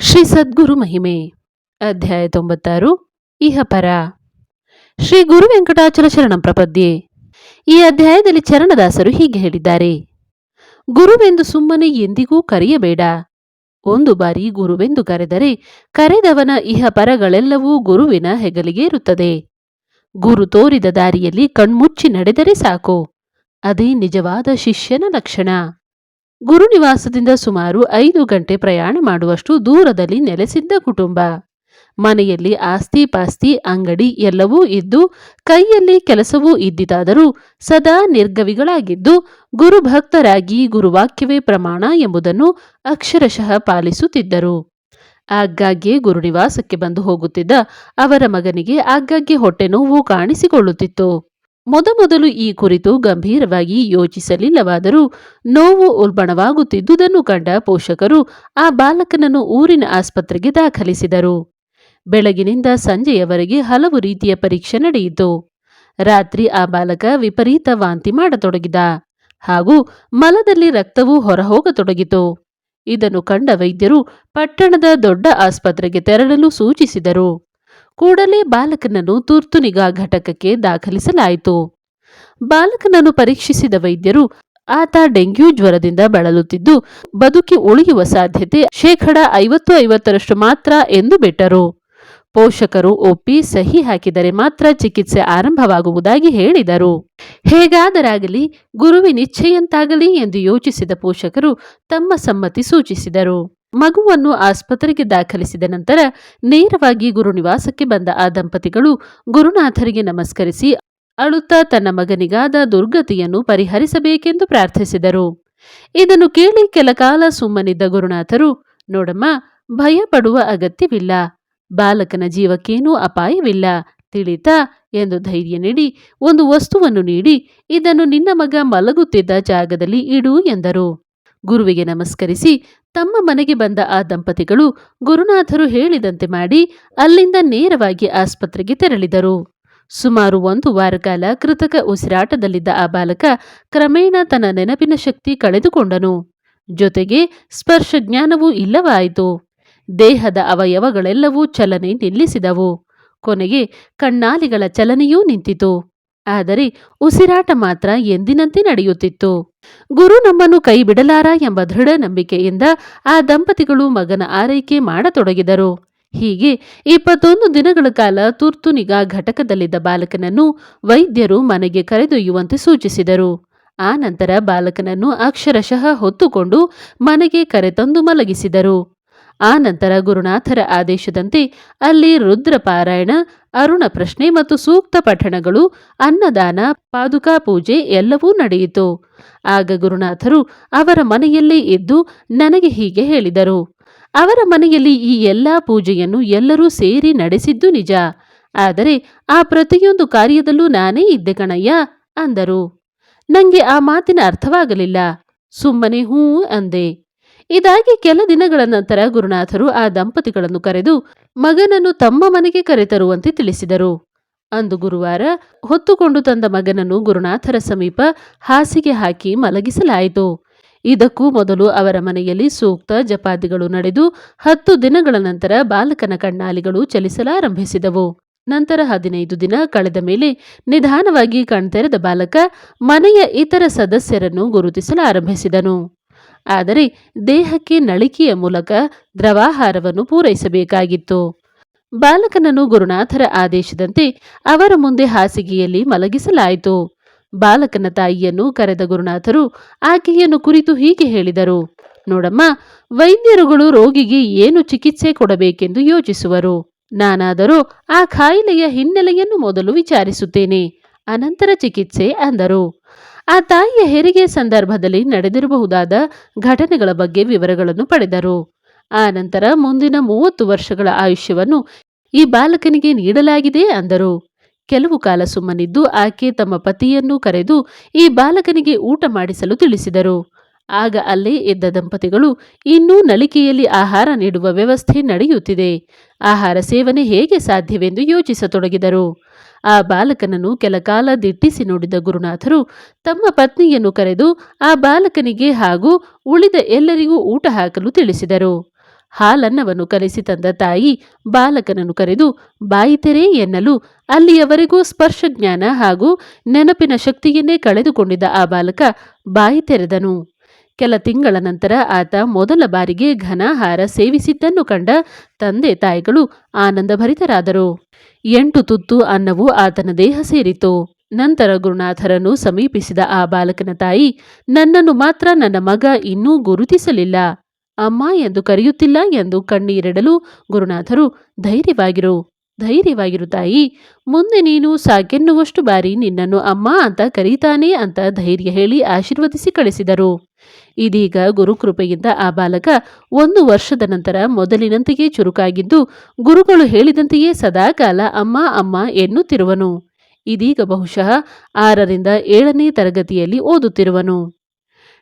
ಶ್ರೀ ಸದ್ಗುರು ಮಹಿಮೆ, ಅಧ್ಯಾಯ ತೊಂಬತ್ತಾರು ಇಹಪರ ಶ್ರೀ ಗುರು ವೆಂಕಟಾಚಲ ಶರಣ ಪ್ರಪದ್ಯೆ. ಈ ಅಧ್ಯಾಯದಲ್ಲಿ ಚರಣದಾಸರು ಹೀಗೆ ಹೇಳಿದ್ದಾರೆ. ಗುರುವೆಂದು ಸುಮ್ಮನೆ ಎಂದಿಗೂ ಕರೆಯಬೇಡ. ಒಂದು ಬಾರಿ ಗುರುವೆಂದು ಕರೆದರೆ ಕರೆದವನ ಇಹಪರಗಳೆಲ್ಲವೂ ಗುರುವಿನ ಹೆಗಲಿಗೆ ಇರುತ್ತದೆ. ಗುರು ತೋರಿದ ದಾರಿಯಲ್ಲಿ ಕಣ್ಮುಚ್ಚಿ ನಡೆದರೆ ಸಾಕು. ಅದೇ ನಿಜವಾದ ಶಿಷ್ಯನ ಲಕ್ಷಣ. ಗುರು ನಿವಾಸದಿಂದ ಸುಮಾರು ಐದು ಗಂಟೆ ಪ್ರಯಾಣ ಮಾಡುವಷ್ಟು ದೂರದಲ್ಲಿ ನೆಲೆಸಿದ್ದ ಕುಟುಂಬ. ಮನೆಯಲ್ಲಿ ಆಸ್ತಿ ಪಾಸ್ತಿ, ಅಂಗಡಿ ಎಲ್ಲವೂ ಇದ್ದು, ಕೈಯಲ್ಲಿ ಕೆಲಸವೂ ಇದ್ದಿತಾದರೂ ಸದಾ ನಿರ್ಗವಿಗಳಾಗಿದ್ದು, ಗುರುಭಕ್ತರಾಗಿ ಗುರುವಾಕ್ಯವೇ ಪ್ರಮಾಣ ಎಂಬುದನ್ನು ಅಕ್ಷರಶಃ ಪಾಲಿಸುತ್ತಿದ್ದರು. ಆಗಾಗ್ಗೆ ಗುರುನಿವಾಸಕ್ಕೆ ಬಂದು ಹೋಗುತ್ತಿದ್ದ ಅವರ ಮಗನಿಗೆ ಆಗಾಗ್ಗೆ ಹೊಟ್ಟೆ ನೋವು ಕಾಣಿಸಿಕೊಳ್ಳುತ್ತಿತ್ತು. ಮೊದಮೊದಲು ಈ ಕುರಿತು ಗಂಭೀರವಾಗಿ ಯೋಚಿಸಲಿಲ್ಲವಾದರೂ ನೋವು ಉಲ್ಬಣವಾಗುತ್ತಿದ್ದುದನ್ನು ಕಂಡ ಪೋಷಕರು ಆ ಬಾಲಕನನ್ನು ಊರಿನ ಆಸ್ಪತ್ರೆಗೆ ದಾಖಲಿಸಿದರು. ಬೆಳಗಿನಿಂದ ಸಂಜೆಯವರೆಗೆ ಹಲವು ರೀತಿಯ ಪರೀಕ್ಷೆ ನಡೆಯಿತು. ರಾತ್ರಿ ಆ ಬಾಲಕ ವಿಪರೀತ ವಾಂತಿ ಮಾಡತೊಡಗಿದ ಹಾಗೂ ಮಲದಲ್ಲಿ ರಕ್ತವು ಹೊರಹೋಗತೊಡಗಿತು. ಇದನ್ನು ಕಂಡ ವೈದ್ಯರು ಪಟ್ಟಣದ ದೊಡ್ಡ ಆಸ್ಪತ್ರೆಗೆ ತೆರಳಲು ಸೂಚಿಸಿದರು. ಕೂಡಲೇ ಬಾಲಕನನ್ನು ತುರ್ತು ನಿಗಾ ಘಟಕಕ್ಕೆ ದಾಖಲಿಸಲಾಯಿತು. ಬಾಲಕನನ್ನು ಪರೀಕ್ಷಿಸಿದ ವೈದ್ಯರು, ಆತ ಡೆಂಗ್ಯೂ ಜ್ವರದಿಂದ ಬಳಲುತ್ತಿದ್ದು, ಬದುಕಿ ಉಳಿಯುವ ಸಾಧ್ಯತೆ ಶೇಕಡ ಐವತ್ತು ಐವತ್ತರಷ್ಟು ಮಾತ್ರ ಎಂದು ಬಿಟ್ಟರು. ಪೋಷಕರು ಒಪ್ಪಿ ಸಹಿ ಹಾಕಿದರೆ ಮಾತ್ರ ಚಿಕಿತ್ಸೆ ಆರಂಭವಾಗುವುದಾಗಿ ಹೇಳಿದರು. ಹೇಗಾದರಾಗಲಿ, ಗುರುವಿನಿಚ್ಛೆಯಂತಾಗಲಿ ಎಂದು ಯೋಚಿಸಿದ ಪೋಷಕರು ತಮ್ಮ ಸಮ್ಮತಿ ಸೂಚಿಸಿದರು. ಮಗುವನ್ನು ಆಸ್ಪತ್ರೆಗೆ ದಾಖಲಿಸಿದ ನಂತರ ನೇರವಾಗಿ ಗುರುನಿವಾಸಕ್ಕೆ ಬಂದ ಆ ದಂಪತಿಗಳು ಗುರುನಾಥರಿಗೆ ನಮಸ್ಕರಿಸಿ ಅಳುತ್ತಾ ತನ್ನ ಮಗನಿಗಾದ ದುರ್ಗತಿಯನ್ನು ಪರಿಹರಿಸಬೇಕೆಂದು ಪ್ರಾರ್ಥಿಸಿದರು. ಇದನ್ನು ಕೇಳಿ ಕೆಲಕಾಲ ಸುಮ್ಮನಿದ್ದ ಗುರುನಾಥರು, ನೋಡಮ್ಮ, ಭಯಪಡುವ ಅಗತ್ಯವಿಲ್ಲ. ಬಾಲಕನ ಜೀವಕ್ಕೇನೂ ಅಪಾಯವಿಲ್ಲ. ತಿಳಿತಾ? ಎಂದು ಧೈರ್ಯ ನೀಡಿ ಒಂದು ವಸ್ತುವನ್ನು ನೀಡಿ, ಇದನ್ನು ನಿನ್ನ ಮಗ ಮಲಗುತ್ತಿದ್ದ ಜಾಗದಲ್ಲಿ ಇಡು ಎಂದರು. ಗುರುವಿಗೆ ನಮಸ್ಕರಿಸಿ ತಮ್ಮ ಮನೆಗೆ ಬಂದ ಆ ದಂಪತಿಗಳು ಗುರುನಾಥರು ಹೇಳಿದಂತೆ ಮಾಡಿ ಅಲ್ಲಿಂದ ನೇರವಾಗಿ ಆಸ್ಪತ್ರೆಗೆ ತೆರಳಿದರು. ಸುಮಾರು ಒಂದು ವಾರ ಕಾಲ ಕೃತಕ ಉಸಿರಾಟದಲ್ಲಿದ್ದ ಆ ಬಾಲಕ ಕ್ರಮೇಣ ತನ್ನ ನೆನಪಿನ ಶಕ್ತಿ ಕಳೆದುಕೊಂಡನು. ಜೊತೆಗೆ ಸ್ಪರ್ಶ ಜ್ಞಾನವೂ ಇಲ್ಲವಾಯಿತು. ದೇಹದ ಅವಯವಗಳೆಲ್ಲವೂ ಚಲನೆ ನಿಲ್ಲಿಸಿದವು. ಕೊನೆಗೆ ಕಣ್ಣಾಲಿಗಳ ಚಲನೆಯೂ ನಿಂತಿತು. ಆದರೆ ಉಸಿರಾಟ ಮಾತ್ರ ಎಂದಿನಂತೆ ನಡೆಯುತ್ತಿತ್ತು. ಗುರು ನಮ್ಮನ್ನು ಕೈ ಬಿಡಲಾರ ಎಂಬ ದೃಢ ನಂಬಿಕೆಯಿಂದ ಆ ದಂಪತಿಗಳು ಮಗನ ಆರೈಕೆ ಮಾಡತೊಡಗಿದರು. ಹೀಗೆ ಇಪ್ಪತ್ತೊಂದು ದಿನಗಳ ಕಾಲ ತುರ್ತು ನಿಗಾ ಘಟಕದಲ್ಲಿದ್ದ ಬಾಲಕನನ್ನು ವೈದ್ಯರು ಮನೆಗೆ ಕರೆದೊಯ್ಯುವಂತೆ ಸೂಚಿಸಿದರು. ಆ ನಂತರ ಬಾಲಕನನ್ನು ಅಕ್ಷರಶಃ ಹೊತ್ತುಕೊಂಡು ಮನೆಗೆ ಕರೆತಂದು ಮಲಗಿಸಿದರು. ಆ ನಂತರ ಗುರುನಾಥರ ಆದೇಶದಂತೆ ಅಲ್ಲಿ ರುದ್ರ ಪಾರಾಯಣ ಅರುಣ ಪ್ರಶ್ನೆ ಮತ್ತು ಸೂಕ್ತ ಪಠಣಗಳು, ಅನ್ನದಾನ, ಪಾದುಕಾ ಪೂಜೆ ಎಲ್ಲವೂ ನಡೆಯಿತು. ಆಗ ಗುರುನಾಥರು ಅವರ ಮನೆಯಲ್ಲೇ ಇದ್ದು ನನಗೆ ಹೀಗೆ ಹೇಳಿದರು. ಅವರ ಮನೆಯಲ್ಲಿ ಈ ಎಲ್ಲಾ ಪೂಜೆಯನ್ನು ಎಲ್ಲರೂ ಸೇರಿ ನಡೆಸಿದ್ದು ನಿಜ. ಆದರೆ ಆ ಪ್ರತಿಯೊಂದು ಕಾರ್ಯದಲ್ಲೂ ನಾನೇ ಇದ್ದೆ ಕಣಯ್ಯ, ಅಂದರು. ನನಗೆ ಆ ಮಾತಿನ ಅರ್ಥವಾಗಲಿಲ್ಲ. ಸುಮ್ಮನೆ ಹೂ ಅಂದೆ. ಇದಾಗಿ ಕೆಲ ದಿನಗಳ ನಂತರ ಗುರುನಾಥರು ಆ ದಂಪತಿಗಳನ್ನು ಕರೆದು ಮಗನನ್ನು ತಮ್ಮ ಮನೆಗೆ ಕರೆತರುವಂತೆ ತಿಳಿಸಿದರು. ಅಂದು ಗುರುವಾರ ಹೊತ್ತುಕೊಂಡು ತಂದ ಮಗನನ್ನು ಗುರುನಾಥರ ಸಮೀಪ ಹಾಸಿಗೆ ಹಾಕಿ ಮಲಗಿಸಲಾಯಿತು. ಇದಕ್ಕೂ ಮೊದಲು ಅವರ ಮನೆಯಲ್ಲಿ ಸೂಕ್ತ ಜಪಾದಿಗಳು ನಡೆದು ಹತ್ತು ದಿನಗಳ ನಂತರ ಬಾಲಕನ ಕಣ್ಣಾಲಿಗಳು ಚಲಿಸಲಾರಂಭಿಸಿದವು. ನಂತರ ಹದಿನೈದು ದಿನ ಕಳೆದ ಮೇಲೆ ನಿಧಾನವಾಗಿ ಕಣ್ತೆರೆದ ಬಾಲಕ ಮನೆಯ ಇತರ ಸದಸ್ಯರನ್ನು ಗುರುತಿಸಲಾರಂಭಿಸಿದನು. ಆದರೆ ದೇಹಕ್ಕೆ ನಳಿಕೆಯ ಮೂಲಕ ದ್ರವಾಹಾರವನ್ನು ಪೂರೈಸಬೇಕಾಗಿತ್ತು. ಬಾಲಕನನ್ನು ಗುರುನಾಥರ ಆದೇಶದಂತೆ ಅವರ ಮುಂದೆ ಹಾಸಿಗೆಯಲ್ಲಿ ಮಲಗಿಸಲಾಯಿತು. ಬಾಲಕನ ತಾಯಿಯನ್ನು ಕರೆದ ಗುರುನಾಥರು ಆಕೆಯನ್ನು ಕುರಿತು ಹೀಗೆ ಹೇಳಿದರು, ನೋಡಮ್ಮ, ವೈದ್ಯರುಗಳು ರೋಗಿಗೆ ಏನು ಚಿಕಿತ್ಸೆ ಕೊಡಬೇಕೆಂದು ಯೋಚಿಸುವರು. ನಾನಾದರೂ ಆ ಕಾಯಿಲೆಯ ಹಿನ್ನೆಲೆಯನ್ನು ಮೊದಲು ವಿಚಾರಿಸುತ್ತೇನೆ. ಅನಂತರ ಚಿಕಿತ್ಸೆ ಅಂದರು. ಆ ತಾಯಿಯ ಹೆರಿಗೆ ಸಂದರ್ಭದಲ್ಲಿ ನಡೆದಿರಬಹುದಾದ ಘಟನೆಗಳ ಬಗ್ಗೆ ವಿವರಗಳನ್ನು ಪಡೆದರು. ಆ ನಂತರ ಮುಂದಿನ ಮೂವತ್ತು ವರ್ಷಗಳ ಆಯುಷ್ಯವನ್ನು ಈ ಬಾಲಕನಿಗೆ ನೀಡಲಾಗಿದೆ ಅಂದರು. ಕೆಲವು ಕಾಲ ಸುಮ್ಮನಿದ್ದು ಆಕೆ ತಮ್ಮ ಪತಿಯನ್ನು ಕರೆದು ಈ ಬಾಲಕನಿಗೆ ಊಟ ಮಾಡಿಸಲು ತಿಳಿಸಿದರು. ಆಗ ಅಲ್ಲೇ ಎದ್ದ ದಂಪತಿಗಳು ಇನ್ನೂ ನಲಿಕೆಯಲ್ಲಿ ಆಹಾರ ನೀಡುವ ವ್ಯವಸ್ಥೆ ನಡೆಯುತ್ತಿದೆ. ಆಹಾರ ಸೇವನೆ ಹೇಗೆ ಸಾಧ್ಯವೆಂದು ಯೋಚಿಸತೊಡಗಿದರು. ಆ ಬಾಲಕನನ್ನು ಕೆಲಕಾಲ ದಿಟ್ಟಿಸಿ ನೋಡಿದ ಗುರುನಾಥರು ತಮ್ಮ ಪತ್ನಿಯನ್ನು ಕರೆದು ಆ ಬಾಲಕನಿಗೆ ಹಾಗೂ ಉಳಿದ ಎಲ್ಲರಿಗೂ ಊಟ ಹಾಕಲು ತಿಳಿಸಿದರು. ಹಾಲನ್ನವನ್ನು ಕಲಿಸಿ ತಂದ ತಾಯಿ ಬಾಲಕನನ್ನು ಕರೆದು, ಬಾಯಿ ತೆರೆ ಎನ್ನಲು ಅಲ್ಲಿಯವರೆಗೂ ಸ್ಪರ್ಶ ಜ್ಞಾನ ಹಾಗೂ ನೆನಪಿನ ಶಕ್ತಿಯನ್ನೇ ಕಳೆದುಕೊಂಡಿದ್ದ ಆ ಬಾಲಕ ಬಾಯಿ ತೆರೆದನು. ಕೆಲ ತಿಂಗಳ ನಂತರ ಆತ ಮೊದಲ ಬಾರಿಗೆ ಘನಾಹಾರ ಸೇವಿಸಿದ್ದನ್ನು ಕಂಡ ತಂದೆ ತಾಯಿಗಳು ಆನಂದಭರಿತರಾದರು. ಎಂಟು ತುತ್ತು ಅನ್ನವು ಆತನ ದೇಹ ಸೇರಿತು. ನಂತರ ಗುರುನಾಥರನ್ನು ಸಮೀಪಿಸಿದ ಆ ಬಾಲಕನ ತಾಯಿ, ನನ್ನನ್ನು ಮಾತ್ರ ನನ್ನ ಮಗ ಇನ್ನೂ ಗುರುತಿಸಲಿಲ್ಲ. ಅಮ್ಮ ಎಂದು ಕರೆಯುತ್ತಿಲ್ಲ ಎಂದು ಕಣ್ಣೀರಿಡಲು ಗುರುನಾಥರು ಧೈರ್ಯವಾಗಿರು. ಧೈರ್ಯವಾಗಿರು ತಾಯಿ, ಮುಂದೆ ನೀನು ಸಾಕೆನ್ನುವಷ್ಟು ಬಾರಿ ನಿನ್ನನ್ನು ಅಮ್ಮ ಅಂತ ಕರೀತಾನೆ ಅಂತ ಧೈರ್ಯ ಹೇಳಿ ಆಶೀರ್ವದಿಸಿ ಕಳಿಸಿದರು. ಇದೀಗ ಗುರುಕೃಪೆಯಿಂದ ಆ ಬಾಲಕ ಒಂದು ವರ್ಷದ ನಂತರ ಮೊದಲಿನಂತೆಯೇ ಚುರುಕಾಗಿದ್ದು, ಗುರುಗಳು ಹೇಳಿದಂತೆಯೇ ಸದಾಕಾಲ ಅಮ್ಮ ಅಮ್ಮ ಎನ್ನುತ್ತಿರುವನು. ಇದೀಗ ಬಹುಶಃ ಆರರಿಂದ ಏಳನೇ ತರಗತಿಯಲ್ಲಿ ಓದುತ್ತಿರುವನು.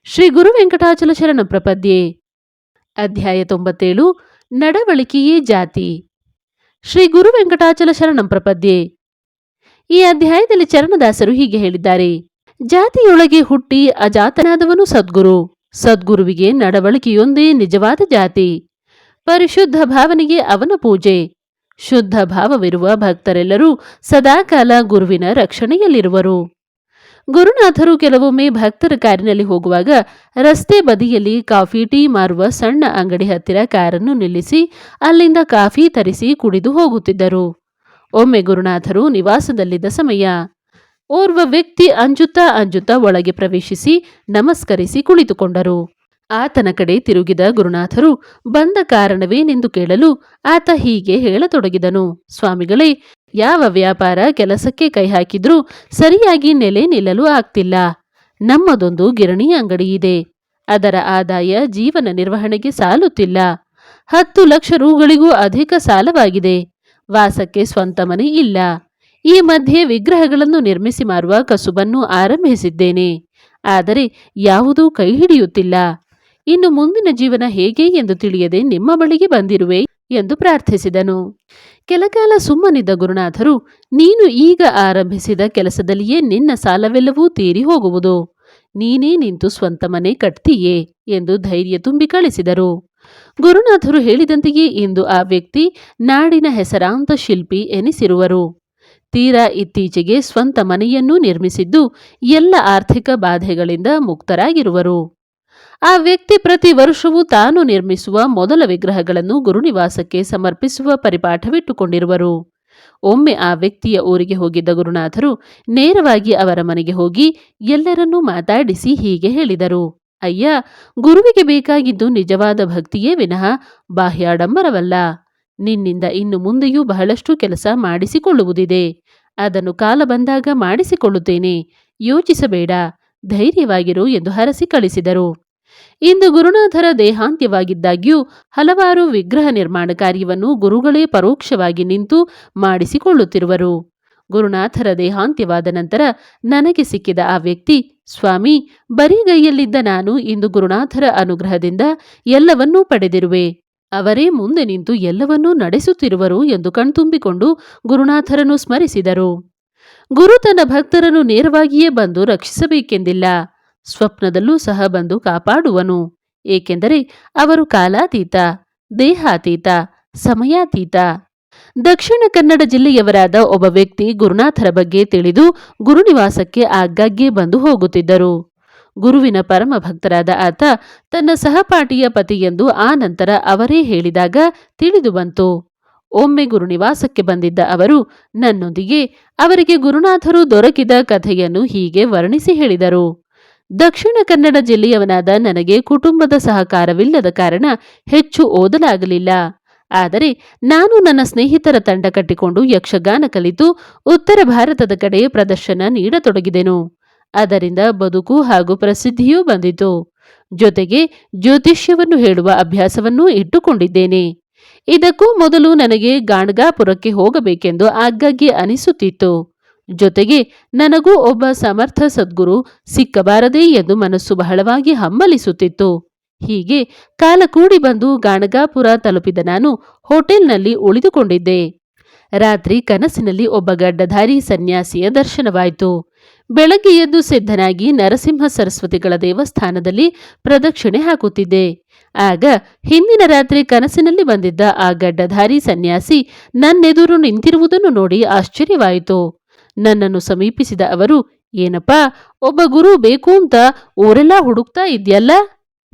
ಶ್ರೀ ಗುರು ವೆಂಕಟಾಚಲ ಶರಣ ಪ್ರಪದ್ಯೆ. ಅಧ್ಯಾಯ ತೊಂಬತ್ತೇಳು, ನಡವಳಿಕೆಯೇ ಜಾತಿ. ಶ್ರೀ ಗುರು ವೆಂಕಟಾಚಲ ಶರಣಂ ಪ್ರಪದ್ಯೆ. ಈ ಅಧ್ಯಾಯದಲ್ಲಿ ಚರಣದಾಸರು ಹೀಗೆ ಹೇಳಿದ್ದಾರೆ. ಜಾತಿಯೊಳಗೆ ಹುಟ್ಟಿ ಅಜಾತನಾದವನು ಸದ್ಗುರು. ಸದ್ಗುರುವಿಗೆ ನಡವಳಿಕೆಯೊಂದೇ ನಿಜವಾದ ಜಾತಿ. ಪರಿಶುದ್ಧ ಭಾವನೆಗೆ ಅವನ ಪೂಜೆ. ಶುದ್ಧ ಭಾವವಿರುವ ಭಕ್ತರೆಲ್ಲರೂ ಸದಾಕಾಲ ಗುರುವಿನ ರಕ್ಷಣೆಯಲ್ಲಿರುವರು. ಗುರುನಾಥರು ಕೆಲವೊಮ್ಮೆ ಭಕ್ತರ ಕಾರಿನಲ್ಲಿ ಹೋಗುವಾಗ ರಸ್ತೆ ಬದಿಯಲ್ಲಿ ಕಾಫಿ ಟೀ ಮಾರುವ ಸಣ್ಣ ಅಂಗಡಿ ಹತ್ತಿರ ಕಾರನ್ನು ನಿಲ್ಲಿಸಿ ಅಲ್ಲಿಂದ ಕಾಫಿ ತರಿಸಿ ಕುಡಿದು ಹೋಗುತ್ತಿದ್ದರು. ಒಮ್ಮೆ ಗುರುನಾಥರು ನಿವಾಸದಲ್ಲಿದ್ದ ಸಮಯ. ಓರ್ವ ವ್ಯಕ್ತಿ ಅಂಜುತ್ತಾ ಅಂಜುತ್ತಾ ಒಳಗೆ ಪ್ರವೇಶಿಸಿ ನಮಸ್ಕರಿಸಿ ಕುಳಿತುಕೊಂಡರು. ಆತನ ಕಡೆ ತಿರುಗಿದ ಗುರುನಾಥರು, ಬಂದ ಕಾರಣವೇನೆಂದು ಕೇಳಲು ಆತ ಹೀಗೆ ಹೇಳತೊಡಗಿದನು. ಸ್ವಾಮಿಗಳೇ, ಯಾವ ವ್ಯಾಪಾರ ಕೆಲಸಕ್ಕೆ ಕೈ ಹಾಕಿದ್ರೂ ಸರಿಯಾಗಿ ನೆಲೆ ನಿಲ್ಲಲು ಆಗ್ತಿಲ್ಲ. ನಮ್ಮದೊಂದು ಗಿರಣಿ ಅಂಗಡಿ ಇದೆ. ಅದರ ಆದಾಯ ಜೀವನ ನಿರ್ವಹಣೆಗೆ ಸಾಲುತ್ತಿಲ್ಲ. ಹತ್ತು ಲಕ್ಷ ರೂಗಳಿಗೂ ಅಧಿಕ ಸಾಲವಾಗಿದೆ. ವಾಸಕ್ಕೆ ಸ್ವಂತ ಮನೆ ಇಲ್ಲ. ಈ ಮಧ್ಯೆ ವಿಗ್ರಹಗಳನ್ನು ನಿರ್ಮಿಸಿ ಮಾರುವ ಕಸುಬನ್ನು ಆರಂಭಿಸಿದ್ದೇನೆ. ಆದರೆ ಯಾವುದೂ ಕೈ ಹಿಡಿಯುತ್ತಿಲ್ಲ. ಇನ್ನು ಮುಂದಿನ ಜೀವನ ಹೇಗೆ ಎಂದು ತಿಳಿಯದೆ ನಿಮ್ಮ ಬಳಿಗೆ ಬಂದಿರುವೆ ಎಂದು ಪ್ರಾರ್ಥಿಸಿದನು. ಕೆಲಕಾಲ ಸುಮ್ಮನಿದ್ದ ಗುರುನಾಥರು, ನೀನು ಈಗ ಆರಂಭಿಸಿದ ಕೆಲಸದಲ್ಲಿಯೇ ನಿನ್ನ ಸಾಲವೆಲ್ಲವೂ ತೀರಿ ಹೋಗುವುದು. ನೀನೇ ನಿಂತು ಸ್ವಂತ ಮನೆ ಕಟ್ತೀಯೇ ಎಂದು ಧೈರ್ಯ ತುಂಬಿ ಕಳಿಸಿದರು. ಗುರುನಾಥರು ಹೇಳಿದಂತೆಯೇ ಇಂದು ಆ ವ್ಯಕ್ತಿ ನಾಡಿನ ಹೆಸರಾಂತ ಶಿಲ್ಪಿ ಎನಿಸಿರುವರು. ತೀರಾ ಇತ್ತೀಚೆಗೆ ಸ್ವಂತ ಮನೆಯನ್ನೂ ನಿರ್ಮಿಸಿದ್ದು ಎಲ್ಲ ಆರ್ಥಿಕ ಬಾಧೆಗಳಿಂದ ಮುಕ್ತರಾಗಿರುವರು. ಆ ವ್ಯಕ್ತಿ ಪ್ರತಿ ವರ್ಷವೂ ತಾನು ನಿರ್ಮಿಸುವ ಮೊದಲ ವಿಗ್ರಹಗಳನ್ನು ಗುರುನಿವಾಸಕ್ಕೆ ಸಮರ್ಪಿಸುವ ಪರಿಪಾಠವಿಟ್ಟುಕೊಂಡಿರುವರು. ಒಮ್ಮೆ ಆ ವ್ಯಕ್ತಿಯ ಊರಿಗೆ ಹೋಗಿದ್ದ ಗುರುನಾಥರು ನೇರವಾಗಿ ಅವರ ಮನೆಗೆ ಹೋಗಿ ಎಲ್ಲರನ್ನೂ ಮಾತಾಡಿಸಿ ಹೀಗೆ ಹೇಳಿದರು. ಅಯ್ಯ, ಗುರುವಿಗೆ ಬೇಕಾಗಿದ್ದು ನಿಜವಾದ ಭಕ್ತಿಯೇ ವಿನಃ ಬಾಹ್ಯಾಡಂಬರವಲ್ಲ. ನಿನ್ನಿಂದ ಇನ್ನು ಮುಂದೆಯೂ ಬಹಳಷ್ಟು ಕೆಲಸ ಮಾಡಿಸಿಕೊಳ್ಳುವುದಿದೆ. ಅದನ್ನು ಕಾಲ ಬಂದಾಗ ಮಾಡಿಸಿಕೊಳ್ಳುತ್ತೇನೆ. ಯೋಚಿಸಬೇಡ. ಧೈರ್ಯವಾಗಿರು ಎಂದು ಹರಸಿ ಕಳಿಸಿದರು. ಇಂದು ಗುರುನಾಥರ ದೇಹಾಂತ್ಯವಾಗಿದ್ದಾಗ್ಯೂ ಹಲವಾರು ವಿಗ್ರಹ ನಿರ್ಮಾಣ ಕಾರ್ಯವನ್ನು ಗುರುಗಳೇ ಪರೋಕ್ಷವಾಗಿ ನಿಂತು ಮಾಡಿಸಿಕೊಳ್ಳುತ್ತಿರುವರು. ಗುರುನಾಥರ ದೇಹಾಂತ್ಯವಾದ ನಂತರ ನನಗೆ ಸಿಕ್ಕಿದ ಆ ವ್ಯಕ್ತಿ, ಸ್ವಾಮಿ ಬರಿಗೈಯಲ್ಲಿದ್ದ ನಾನು ಇಂದು ಗುರುನಾಥರ ಅನುಗ್ರಹದಿಂದ ಎಲ್ಲವನ್ನೂ ಪಡೆದಿರುವೆ. ಅವರೇ ಮುಂದೆ ನಿಂತು ಎಲ್ಲವನ್ನೂ ನಡೆಸುತ್ತಿರುವರು ಎಂದು ಕಣ್ತುಂಬಿಕೊಂಡು ಗುರುನಾಥರನ್ನು ಸ್ಮರಿಸಿದರು. ಗುರು ತನ್ನ ಭಕ್ತರನ್ನು ನೇರವಾಗಿಯೇ ಬಂದು ರಕ್ಷಿಸಬೇಕೆಂದಿಲ್ಲ. ಸ್ವಪ್ನದಲ್ಲೂ ಸಹ ಬಂದು ಕಾಪಾಡುವನು. ಏಕೆಂದರೆ ಅವರು ಕಾಲಾತೀತ, ದೇಹಾತೀತ, ಸಮಯಾತೀತ. ದಕ್ಷಿಣ ಕನ್ನಡ ಜಿಲ್ಲೆಯವರಾದ ಒಬ್ಬ ವ್ಯಕ್ತಿ ಗುರುನಾಥರ ಬಗ್ಗೆ ತಿಳಿದು ಗುರುನಿವಾಸಕ್ಕೆ ಆಗಾಗ್ಗೆ ಬಂದು ಹೋಗುತ್ತಿದ್ದರು. ಗುರುವಿನ ಪರಮ ಭಕ್ತರಾದ ಆತ ತನ್ನ ಸಹಪಾಠಿಯ ಪತಿಯೆಂದು ಆ ನಂತರ ಅವರೇ ಹೇಳಿದಾಗ ತಿಳಿದು ಬಂತು. ಒಮ್ಮೆ ಗುರುನಿವಾಸಕ್ಕೆ ಬಂದಿದ್ದ ಅವರು ನನ್ನೊಂದಿಗೆ ಅವರಿಗೆ ಗುರುನಾಥರು ದೊರಕಿದ ಕಥೆಯನ್ನು ಹೀಗೆ ವರ್ಣಿಸಿ ಹೇಳಿದರು. ದಕ್ಷಿಣ ಕನ್ನಡ ಜಿಲ್ಲೆಯವನಾದ ನನಗೆ ಕುಟುಂಬದ ಸಹಕಾರವಿಲ್ಲದ ಕಾರಣ ಹೆಚ್ಚು ಓದಲಾಗಲಿಲ್ಲ. ಆದರೆ ನಾನು ನನ್ನ ಸ್ನೇಹಿತರ ತಂಡ ಕಟ್ಟಿಕೊಂಡು ಯಕ್ಷಗಾನ ಕಲಿತು ಉತ್ತರ ಭಾರತದ ಕಡೆ ಪ್ರದರ್ಶನ ನೀಡತೊಡಗಿದೆನು. ಅದರಿಂದ ಬದುಕು ಹಾಗೂ ಪ್ರಸಿದ್ಧಿಯೂ ಬಂದಿತು. ಜೊತೆಗೆ ಜ್ಯೋತಿಷ್ಯವನ್ನು ಹೇಳುವ ಅಭ್ಯಾಸವನ್ನೂ ಇಟ್ಟುಕೊಂಡಿದ್ದೇನೆ. ಇದಕ್ಕೂ ಮೊದಲು ನನಗೆ ಗಾಣಗಾಪುರಕ್ಕೆ ಹೋಗಬೇಕೆಂದು ಆಗಾಗ್ಗೆ ಅನಿಸುತ್ತಿತ್ತು. ಜೊತೆಗೆ ನನಗೂ ಒಬ್ಬ ಸಮರ್ಥ ಸದ್ಗುರು ಸಿಕ್ಕಬಾರದೇ ಎಂದು ಮನಸ್ಸು ಬಹಳವಾಗಿ ಹಮ್ಮಲಿಸುತ್ತಿತ್ತು ಹೀಗೆ ಕಾಲ ಕೂಡಿ ಬಂದು ಗಾಣಗಾಪುರ ತಲುಪಿದ ನಾನು ಹೋಟೆಲ್ನಲ್ಲಿ ಉಳಿದುಕೊಂಡಿದ್ದೆ. ರಾತ್ರಿ ಕನಸಿನಲ್ಲಿ ಒಬ್ಬ ಗಡ್ಡಧಾರಿ ಸನ್ಯಾಸಿಯ ದರ್ಶನವಾಯಿತು. ಬೆಳಗ್ಗೆ ಎದ್ದು ಸಿದ್ಧನಾಗಿ ನರಸಿಂಹ ಸರಸ್ವತಿಗಳ ದೇವಸ್ಥಾನದಲ್ಲಿ ಪ್ರದಕ್ಷಿಣೆ ಹಾಕುತ್ತಿದ್ದೆ. ಆಗ ಹಿಂದಿನ ರಾತ್ರಿ ಕನಸಿನಲ್ಲಿ ಬಂದಿದ್ದ ಆ ಗಡ್ಡಧಾರಿ ಸನ್ಯಾಸಿ ನನ್ನೆದುರು ನಿಂತಿರುವುದನ್ನು ನೋಡಿ ಆಶ್ಚರ್ಯವಾಯಿತು. ನನ್ನನ್ನು ಸಮೀಪಿಸಿದ ಅವರು, ಏನಪ್ಪಾ, ಒಬ್ಬ ಗುರು ಬೇಕು ಅಂತ ಊರೆಲ್ಲ ಹುಡುಕ್ತಾ ಇದ್ಯಲ್ಲ?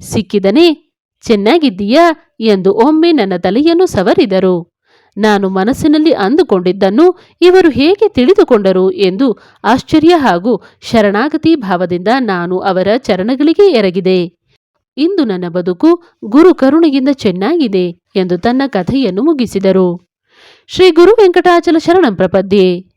ಸಿಕ್ಕಿದನೇ, ಚೆನ್ನಾಗಿದ್ದೀಯಾ? ಎಂದು ಒಮ್ಮೆ ನನ್ನ ತಲೆಯನ್ನು ಸವರಿದರು. ನಾನು ಮನಸ್ಸಿನಲ್ಲಿ ಅಂದುಕೊಂಡಿದ್ದನ್ನು ಇವರು ಹೇಗೆ ತಿಳಿದುಕೊಂಡರು ಎಂದು ಆಶ್ಚರ್ಯ ಹಾಗೂ ಶರಣಾಗತಿ ಭಾವದಿಂದ ನಾನು ಅವರ ಚರಣಗಳಿಗೆ ಎರಗಿದೆ. ಇಂದು ನನ್ನ ಬದುಕು ಗುರು ಕರುಣೆಯಿಂದ ಚೆನ್ನಾಗಿದೆ ಎಂದು ತನ್ನ ಕಥೆಯನ್ನು ಮುಗಿಸಿದರು. ಶ್ರೀ ಗುರು ವೆಂಕಟಾಚಲ ಶರಣಂ ಪ್ರಪದ್ಯೆ.